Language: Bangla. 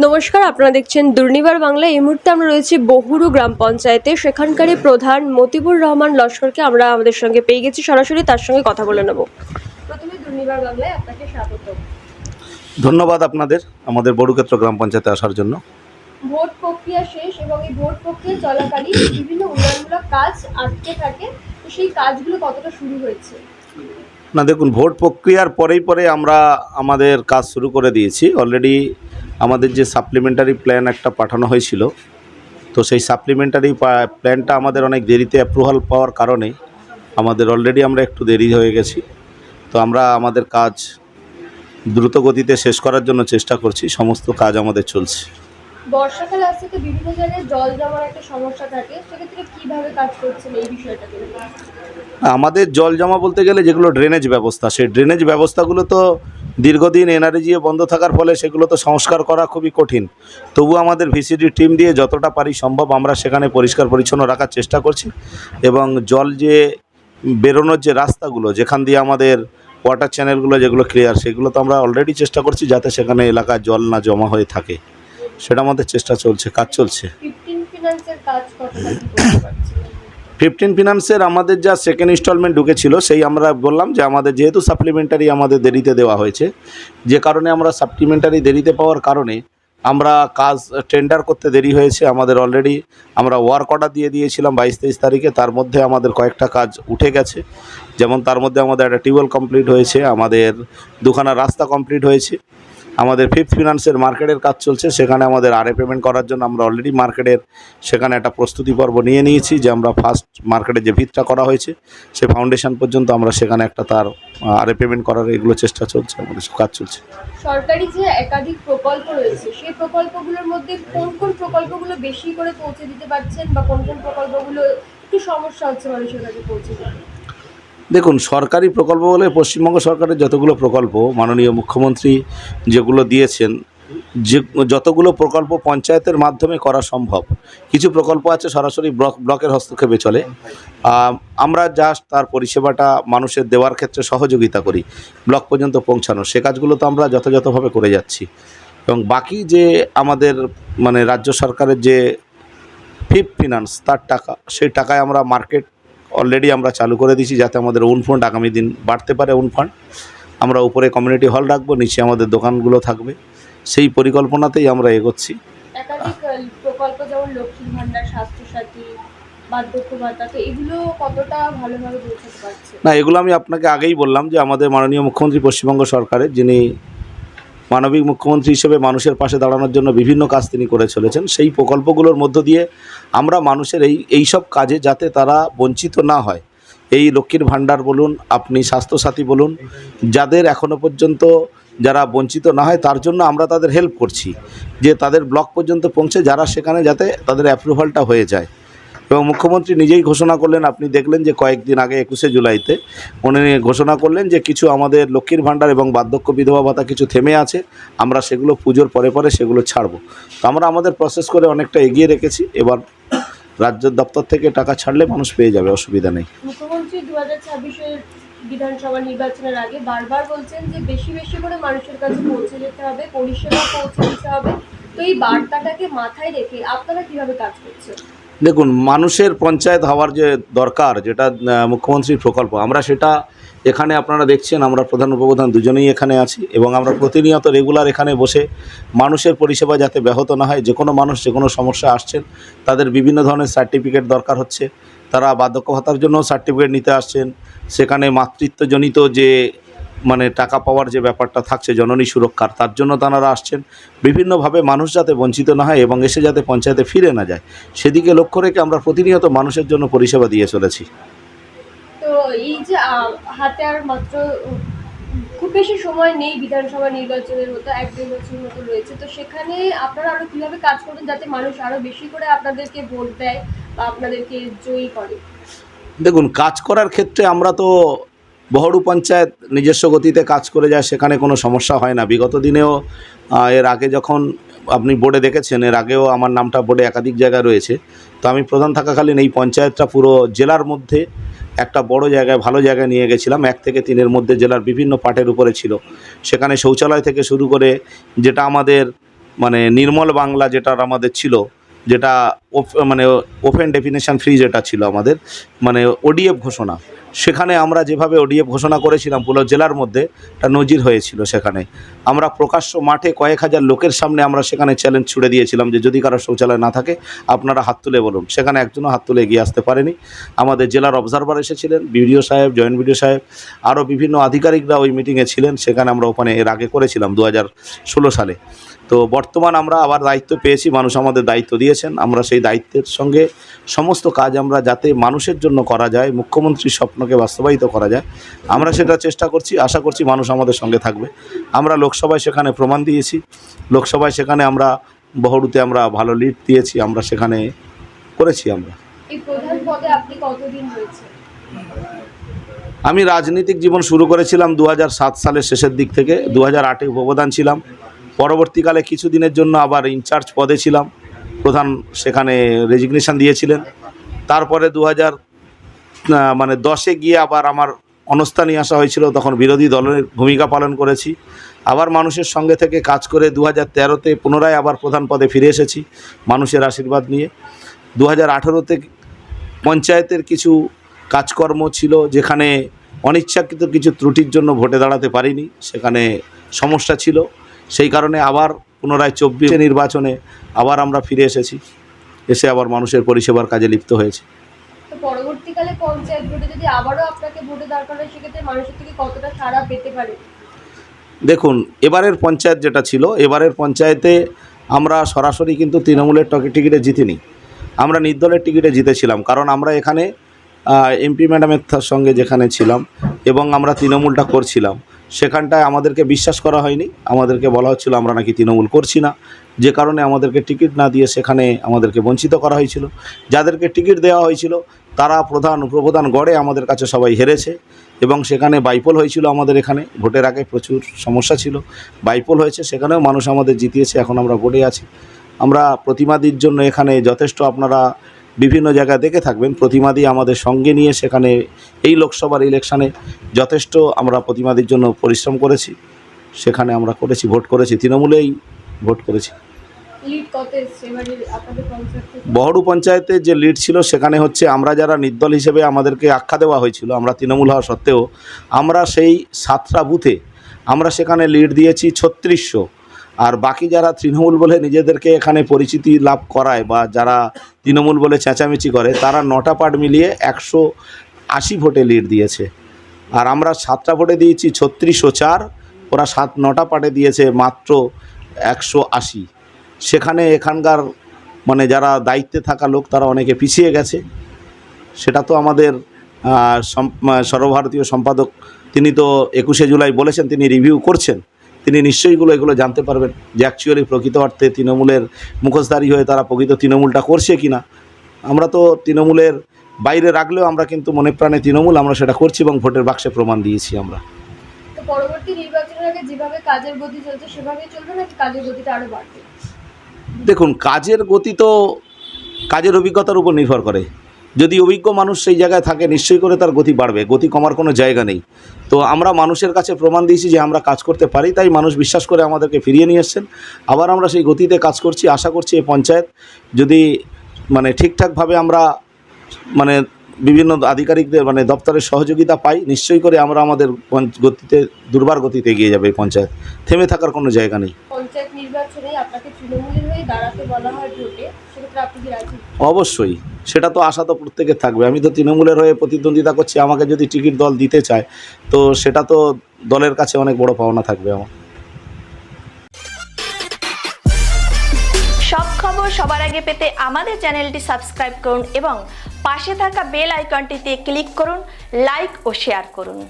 নমস্কার আপনারা দেখছেন দুর্নিবার বাংলা। এই মুহূর্তে আমরা রয়েছি বহুরু গ্রাম পঞ্চায়েতে। সেখানকারই প্রধান মতিবুর রহমান লস্করকে আমরা আমাদের সঙ্গে পেয়ে গেছি সরাসরি তার সঙ্গে কথা বলে নেব। প্রথমে দুর্নিবার বাংলায় আপনাকে স্বাগত। ধন্যবাদ আপনাদের আমাদের বড়ুক্ষেত্র গ্রাম পঞ্চায়েতে আসার জন্য। ভোট প্রক্রিয়া শেষ এবং এই ভোট প্রক্রিয়া চলাকালীন বিভিন্ন উন্নয়নমূলক কাজ আটকে থাকে। তো সেই কাজগুলো কতটা শুরু হয়েছে? না দেখুন ভোট প্রক্রিয়ার পরেই পরে আমরা আমাদের কাজ শুরু করে দিয়েছি। অলরেডি আমাদের যে সাপ্লিমেন্টারি প্ল্যান একটা পাঠানো হয়েছিল তো সেই সাপ্লিমেন্টারি প্ল্যানটা আমাদের অনেক দেরিতে অ্যাপ্রুভাল পাওয়ার কারণে আমাদের অলরেডি আমরা একটু দেরি হয়ে গেছি। তো আমরা আমাদের কাজ দ্রুত গতিতে শেষ করার জন্য চেষ্টা করছি সমস্ত কাজ আমাদের চলছে। বর্ষাকাল আসছে তো বিভিন্ন জায়গায় জল জমার একটা সমস্যা থাকে সেক্ষেত্রে কীভাবে কাজ করছেন এই বিষয়টাকে আমাদের জল জমা বলতে গেলে যেগুলো ড্রেনেজ ব্যবস্থা সেই ড্রেনেজ ব্যবস্থাগুলো তো দীর্ঘদিন এনআরজিএ বন্ধ থাকার ফলে সেগুলো তো সংস্কার করা খুবই কঠিন। তবু আমাদের ভিসিডি টিম দিয়ে যতটা পারি সম্ভব আমরা সেখানে পরিষ্কার পরিচ্ছন্ন রাখার চেষ্টা করছি এবং জল যে বেরোনোর যে রাস্তাগুলো, যেখান দিয়ে আমাদের ওয়াটার চ্যানেলগুলো যেগুলো ক্লিয়ার সেগুলো তো আমরা অলরেডি চেষ্টা করছি যাতে সেখানে এলাকায় জল না জমা হয়ে থাকে। সেটা আমাদের চেষ্টা চলছে, কাজ চলছে। ফিফটিন ফিনান্সের আমাদের যা সেকেন্ড ইনস্টলমেন্ট ঢুকেছিল, সেই আমরা বললাম যে আমাদের যেহেতু সাপ্লিমেন্টারি আমাদের দেরিতে দেওয়া হয়েছে, যে কারণে আমরা সাপ্লিমেন্টারি দেরিতে পাওয়ার কারণে আমরা কাজ টেন্ডার করতে দেরি হয়েছে, আমাদের অলরেডি আমরা ওয়ার্ক অর্ডার দিয়ে দিয়েছিলাম বাইশ তেইশ তারিখে, তার মধ্যে আমাদের কয়েকটা কাজ উঠে গেছে। যেমন তার মধ্যে আমাদের একটা টিউবওয়েল কমপ্লিট হয়েছে, আমাদের দুখানা রাস্তা কমপ্লিট হয়েছে। আমাদের ফিফথ ফিনান্সের মার্কেটের কাজ চলছে, সেখানে আমাদের আরে পেমেন্ট করার জন্য আমরা অলরেডি মার্কেটের সেখানে একটা প্রস্তুতি পর্ব নিয়ে নিয়েছি, যে আমরা ফার্স্ট মার্কেটে যে ভিতটা করা হয়েছে, সে ফাউন্ডেশন পর্যন্ত আমরা সেখানে একটা তার আরে পেমেন্ট করার এগুলো চেষ্টা চলছে, আমাদের কাজ চলছে। সরকারি যে একাধিক প্রকল্প রয়েছে, সেই প্রকল্পগুলোর মধ্যে কোন কোন প্রকল্পগুলো বেশি করে পৌঁছে দিতে পারছেন বা কোন কোন প্রকল্পগুলো একটু সমস্যা হচ্ছে মানুষের কাছে পৌঁছে দিতে? দেখুন, সরকারি প্রকল্প বলে পশ্চিমবঙ্গ সরকারের যতগুলো প্রকল্প, মাননীয় মুখ্যমন্ত্রী যেগুলো দিয়েছেন, যে যতগুলো প্রকল্প পঞ্চায়েতের মাধ্যমে করা সম্ভব, কিছু প্রকল্প আছে সরাসরি ব্লক, ব্লকের হস্তক্ষেপে চলে। আমরা জাস্ট তার পরিষেবাটা মানুষের দেওয়ার ক্ষেত্রে সহযোগিতা করি, ব্লক পর্যন্ত পৌঁছানো সে কাজগুলো তো আমরা যথাযথভাবে করে যাচ্ছি। এবং বাকি যে আমাদের মানে রাজ্য সরকারের যে ফিফ ফিনান্স, তার টাকা, সেই টাকায় আমরা মার্কেট অলরেডি আমরা চালু করে দিয়েছি যাতে আমাদের ওন ফান্ড আগামী দিন বাড়তে পারে ওন ফান্ড আমরা উপরে কমিউনিটি হল রাখব নিচে আমাদের দোকানগুলো থাকবে। সেই পরিকল্পনাতেই আমরা এগোচ্ছি। প্রকল্প যেমন লক্ষ্মীর স্বাস্থ্যসাথী না এগুলো আমি আপনাকে আগেই বললাম যে আমাদের মাননীয় মুখ্যমন্ত্রী পশ্চিমবঙ্গ সরকারের যিনি মানবিক মুখ্যমন্ত্রী হিসেবে মানুষের পাশে দাঁড়ানোর জন্য বিভিন্ন কাজ তিনি করে চলেছেন। সেই প্রকল্পগুলোর মধ্য দিয়ে আমরা মানুষের এই এই সব কাজে যাতে তারা বঞ্চিত না হয়। এই লক্ষ্মীর ভাণ্ডার বলুন, আপনি স্বাস্থ্যসাথী বলুন, যাদের এখনও পর্যন্ত যারা বঞ্চিত না হয়, তার জন্য আমরা তাদের হেল্প করছি। যে তাদের ব্লক পর্যন্ত পৌঁছে, যারা সেখানে যাতে তাদের অ্যাপ্রুভালটা হয়ে যায়। এবং মুখ্যমন্ত্রী নিজেই ঘোষণা করলেন, আপনি দেখলেন যে কয়েকদিন আগে একুশে জুলাইতে উনি ঘোষণা করলেন যে কিছু আমাদের লক্ষ্মীর ভাণ্ডার এবং বার্ধক্য বিধবা ভাতা কিছু থেমে আছে, আমরা সেগুলো পুজোর পরে পরে সেগুলো ছাড়বো। তো আমরা আমাদের প্রসেস করে অনেকটা এগিয়ে রেখেছি, এবার রাজ্য দপ্তর থেকে টাকা ছাড়লে মানুষ পেয়ে যাবে, অসুবিধা নেই। মুখ্যমন্ত্রী বিধানসভা নির্বাচনের আগে বারবার বলছেন যে বেশি বেশি করে মানুষের কাছে পৌঁছে যেতে হবে, পরিষেবা পৌঁছে দিতে হবে। তো এই বার্তাটাকে মাথায় রেখে আপনারা কীভাবে কাজ করছেন? দেখুন, মানুষের পঞ্চায়েত হওয়ার যে দরকার, যেটা মুখ্যমন্ত্রীর প্রকল্প, আমরা সেটা এখানে আপনারা দেখছেন, আমরা প্রধান উপপ্রধান দুজনেই এখানে আছি এবং আমরা প্রতিনিয়ত রেগুলার এখানে বসে মানুষের পরিষেবা যাতে ব্যাহত না হয়, যে কোনো মানুষ, যে কোনো সমস্যা আসছেন, তাদের বিভিন্ন ধরনের সার্টিফিকেট দরকার হচ্ছে। তারা বার্ধক্য ভাতার জন্য সার্টিফিকেট নিতে আসছেন। সেখানে মাতৃত্বজনিত যে মানে টাকা পাওয়ার যে ব্যাপারটা থাকছে জননী সুরক্ষার তার জন্য তাঁরা আসছেন। বিভিন্নভাবে মানুষ যাতে বঞ্চিত না হয় এবং এসে যাতে পঞ্চায়েতে ফিরে না যায়। সেদিকে লক্ষ্য রেখে আমরা প্রতিনিয়ত মানুষের জন্য পরিষেবা দিয়ে চলেছি। তো এই যে হাতে আর মাত্র খুব বেশি সময় নেই বিধানসভা নির্বাচনের মতো এক দেড় বছর মতো রয়েছে। তো সেখানে আপনারা আরও কীভাবে কাজ করবেন যাতে মানুষ আরও বেশি করে আপনাদেরকে ভোট দেয় বা আপনাদেরকে জয়ী করে? দেখুন কাজ করার ক্ষেত্রে আমরা তো বহরু পঞ্চায়েত নিজস্ব গতিতে কাজ করে যায়, সেখানে কোনো সমস্যা হয় না। বিগত দিনেও এর আগে যখন আপনি বোর্ডে দেখেছেন, এর আগেও আমার নামটা বোর্ডে একাধিক জায়গায় রয়েছে। তো আমি প্রধান থাকাকালীন এই পঞ্চায়েতটা পুরো জেলার মধ্যে একটা বড় জায়গায়, ভালো জায়গায় নিয়ে গেছিলাম। এক থেকে তিনের মধ্যে জেলার বিভিন্ন পার্টের উপরে ছিল। সেখানে শৌচালয় থেকে শুরু করে যেটা আমাদের মানে নির্মল বাংলা যেটার আমাদের ছিল যেটা মানে ওপেন ডেফিনেশন ফ্রি যেটা ছিল আমাদের মানে ওডিএফ ঘোষণা। সেখানে আমরা যেভাবে ওডিএফ ঘোষণা করেছিলাম, পুরো জেলার মধ্যে একটা নজির হয়েছিল সেখানে। আমরা প্রকাশ্য মাঠে কয়েক হাজার লোকের সামনে আমরা সেখানে চ্যালেঞ্জ ছুড়ে দিয়েছিলাম যে যদি কারও শৌচালয় না থাকে, আপনারা হাত তুলে বলুন। সেখানে একজনও হাত তুলে এগিয়ে আসতে পারেনি। আমাদের জেলার অবজারভার এসেছিলেন, বিডিও সাহেব, জয়েন্ট বিডিও সাহেব, আরও বিভিন্ন আধিকারিকরা ওই মিটিংয়ে ছিলেন। সেখানে আমরা ওখানে এর আগে করেছিলাম দু হাজার ষোলো সালে। তো বর্তমান আমরা আবার দায়িত্ব পেয়েছি মানুষ আমাদের দায়িত্ব দিয়েছেন। আমরা সেই দায়িত্বের সঙ্গে সমস্ত কাজ আমরা যাতে মানুষের জন্য করা যায় মুখ্যমন্ত্রীর স্বপ্নকে বাস্তবায়িত করা যায় আমরা সেটা চেষ্টা করছি আশা করছি মানুষ আমাদের সঙ্গে থাকবে। আমরা লোকসভায় সেখানে প্রমাণ দিয়েছি। লোকসভায় সেখানে আমরা বহরুতে আমরা ভালো লিড দিয়েছি আমরা সেখানে করেছি আমরা। আমি রাজনৈতিক জীবন শুরু করেছিলাম দু হাজার সাত সালের শেষের দিক থেকে দু হাজার আটে উপপ্রধান ছিলাম। পরবর্তীকালে কিছুদিনের জন্য আবার ইনচার্জ পদে ছিলাম। প্রধান সেখানে রেজিগনেশন দিয়েছিলেন। তারপরে দু হাজার মানে দশে গিয়ে আবার আমার অনস্থা নিয়ে আসা হয়েছিল। তখন বিরোধী দলের ভূমিকা পালন করেছি। আবার মানুষের সঙ্গে থেকে কাজ করে দু হাজার তেরোতে পুনরায় আবার প্রধান পদে ফিরে এসেছি মানুষের আশীর্বাদ নিয়ে। দু হাজার আঠেরোতে পঞ্চায়েতের কিছু কাজকর্ম ছিল যেখানে অনিচ্ছাকৃত কিছু ত্রুটির জন্য ভোটে দাঁড়াতে পারিনি। সেখানে সমস্যা ছিল। সেই কারণে আবার পুনরায় চব্বিশে নির্বাচনে আবার আমরা ফিরে এসেছি। এসে আবার মানুষের পরিষেবার কাজে লিপ্ত হয়েছে। পরবর্তীকালে পঞ্চায়েত ভোটে যদি আবারও আপনাকে ভোটে দাঁড় করায় সেক্ষেত্রে মানুষের থেকে কতটা সাড়া পেতে পারে? দেখুন এবারের পঞ্চায়েত যেটা ছিল এবারের পঞ্চায়েতে আমরা সরাসরি কিন্তু তৃণমূলের টকে- টিকিটে জিতিনি। আমরা নির্দলের টিকিটে জিতেছিলাম কারণ আমরা এখানে এমপি ম্যাডামের সঙ্গে যেখানে ছিলাম এবং আমরা তৃণমূলটা করছিলাম। সেখানটায় আমাদেরকে বিশ্বাস করা হয়নি। আমাদেরকে বলা হচ্ছিল, আমরা নাকি তৃণমূল করছি না। যে কারণে আমাদেরকে টিকিট না দিয়ে সেখানে আমাদেরকে বঞ্চিত করা হয়েছিল। যাদেরকে টিকিট দেওয়া হয়েছিল, তারা প্রধান উপপ্রধান গড়ে আমাদের কাছে সবাই হেরেছে এবং সেখানে বাইপোল হয়েছিল আমাদের এখানে। ভোটের আগে প্রচুর সমস্যা ছিল, বাইপোল হয়েছে, সেখানেও মানুষ আমাদের জিতিয়েছে, এখন আমরা ভোটে আছি। আমরা প্রতিমাদির জন্য এখানে যথেষ্ট আপনারা বিভিন্ন জায়গায় দেখে থাকবেন। প্রতিমাদি আমাদের সঙ্গে নিয়ে সেখানে এই লোকসভার ইলেকশানে যথেষ্ট আমরা প্রতিমাদির জন্য পরিশ্রম করেছি। সেখানে আমরা করেছি ভোট করেছি তৃণমূলেই ভোট করেছি। পঞ্চায়েত? বহরু পঞ্চায়েতের যে লিড ছিল সেখানে হচ্ছে আমরা যারা নির্দল হিসেবে আমাদেরকে আখ্যা দেওয়া হয়েছিল আমরা তৃণমূল হওয়া সত্ত্বেও আমরা সেই সাতটা বুথে আমরা সেখানে লিড দিয়েছি ছত্রিশশো। আর বাকি যারা তৃণমূল বলে নিজেদেরকে এখানে পরিচিতি লাভ করায় বা যারা তৃণমূল বলে চেঁচামেচি করে, তারা নটা পার্ট মিলিয়ে একশো আশি ভোটে লিড দিয়েছে। আর আমরা সাতটা ভোটে দিয়েছি ছত্রিশশো চার, ওরা সাত, নটা পার্টে দিয়েছে মাত্র একশো আশি। সেখানে এখানকার মানে যারা দায়িত্বে থাকা লোক, তারা অনেকে পিছিয়ে গেছে। সেটা তো আমাদের সর্বভারতীয় সম্পাদক, তিনি তো একুশে জুলাই বলেছেন, তিনি রিভিউ করছেন। তিনি নিশ্চয়ই এগুলো এগুলো জানতে পারবেন যে অ্যাকচুয়ালি প্রকৃত অর্থে তৃণমূলের মুখোশধারী হয়ে তারা প্রকৃত তৃণমূলটা করছে কি না আমরা তো তৃণমূলের বাইরে রাখলেও আমরা কিন্তু মনে প্রাণে তৃণমূল আমরা সেটা করছি এবং ভোটের বাক্সে প্রমাণ দিয়েছি আমরা। পরবর্তী নির্বাচনের আগে যেভাবে কাজের গতি চলছে সেভাবেই চলবে নাকি কাজের গতিটা আরও বাড়বে? দেখুন কাজের গতি তো কাজের অভিজ্ঞতার উপর নির্ভর করে। যদি অভিজ্ঞ মানুষ সেই জায়গায় থাকে, নিশ্চয়ই করে তার গতি বাড়বে, গতি কমার কোনো জায়গা নেই। তো আমরা মানুষের কাছে প্রমাণ দিয়েছি যে আমরা কাজ করতে পারি, তাই মানুষ বিশ্বাস করে আমাদেরকে ফিরিয়ে নিয়ে এসছেন। আবার আমরা সেই গতিতে কাজ করছি, আশা করছি এই পঞ্চায়েত যদি মানে ঠিকঠাকভাবে আমরা মানে বিভিন্ন আধিকারিকদের মানে দপ্তরের সহযোগিতা পাই, নিশ্চয়ই করে আমরা আমাদের গতিতে, দুর্বার গতিতে এগিয়ে যাবে এই পঞ্চায়েত। থেমে থাকার কোনো জায়গা নেই। পঞ্চায়েত নির্বাচনে আপনাকে তৃণমূলের হয়ে দাঁড়াতে বলা হয় ভোটে সেক্ষেত্রে আপনি কি রাজি? অবশ্যই। সেটা তো আশা তো প্রত্যেকের থাকবে। আমি তো তৃণমূলের হয়ে প্রতিদ্বন্দ্বিতা করছি আমাকে যদি টিকিট দল দিতে চায় তো সেটা তো দলের কাছে অনেক বড় পাওনা থাকবে আমার। সব খবর সবার আগে পেতে আমাদের চ্যানেলটি সাবস্ক্রাইব করুন এবং পাশে থাকা বেল আইকনটিতে ক্লিক করুন লাইক ও শেয়ার করুন।